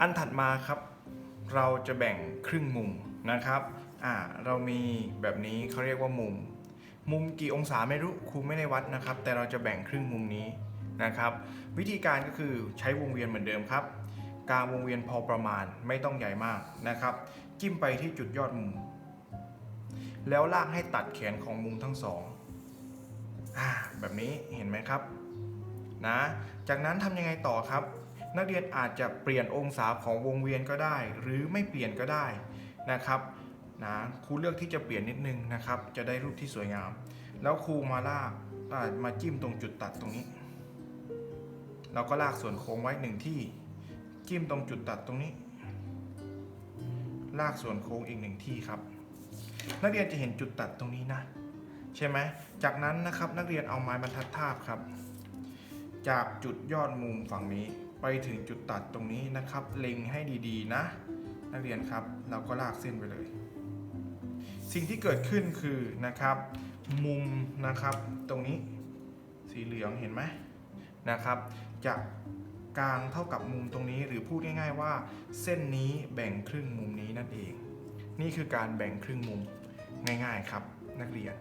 อันถัดมาครับ เราจะแบ่งครึ่งมุมนะครับอ่าเรามีแบบนี้เขาเรียกว่ามุม มุมกี่องศาไม่รู้ครูไม่ได้วัดนะครับ แต่เราจะแบ่งครึ่งมุมนี้นะครับ วิธีการก็คือใช้วงเวียนเหมือนเดิมครับกางวงเวียนพอประมาณไม่ต้องใหญ่มากนะครับ จิ้มไปที่จุดยอดมุม แล้วลากให้ตัดแขนของมุมทั้งสองอ่าแบบนี้เห็นไหมครับนะจากนั้นทำยังไงต่อครับ นักเรียนอาจจะเปลี่ยนองศาของวงเวียนก็ได้ หรือไม่เปลี่ยนก็ได้นะครับนะครูเลือกที่จะเปลี่ยนนิดนึงนะครับ จะได้รูปที่สวยงาม แล้วครูมาลากอ่ามาจิ้มตรงจุดตัดตรงนี้ เราก็ลากส่วนโค้งไว้หนึ่งที่ จิ้มตรงจุดตัดตรงนี้ ลากส่วนโค้งอีกหนึ่งที่ครับ นักเรียนจะเห็นจุดตัดตรงนี้นะ ใช่ไหมจากนั้นนะครับนักเรียนเอาไม้บรรทัดทาบครับ จากจุดยอดมุมฝั่งนี้ ไปถึงจุดตัดตรงนี้นะครับ เล็งให้ดีๆ นะ นักเรียนครับ เราก็ลากเส้นไปเลย สิ่งที่เกิดขึ้นคือนะครับ มุมนะครับตรงนี้สีเหลืองเห็นไหมนะครับ จะกลางเท่ากับมุมตรงนี้หรือพูดง่าย ๆ ว่า เส้นนี้แบ่งครึ่งมุมนี้นั่นเอง นี่คือการแบ่งครึ่งมุมง่าย ๆ ครับ นักเรียน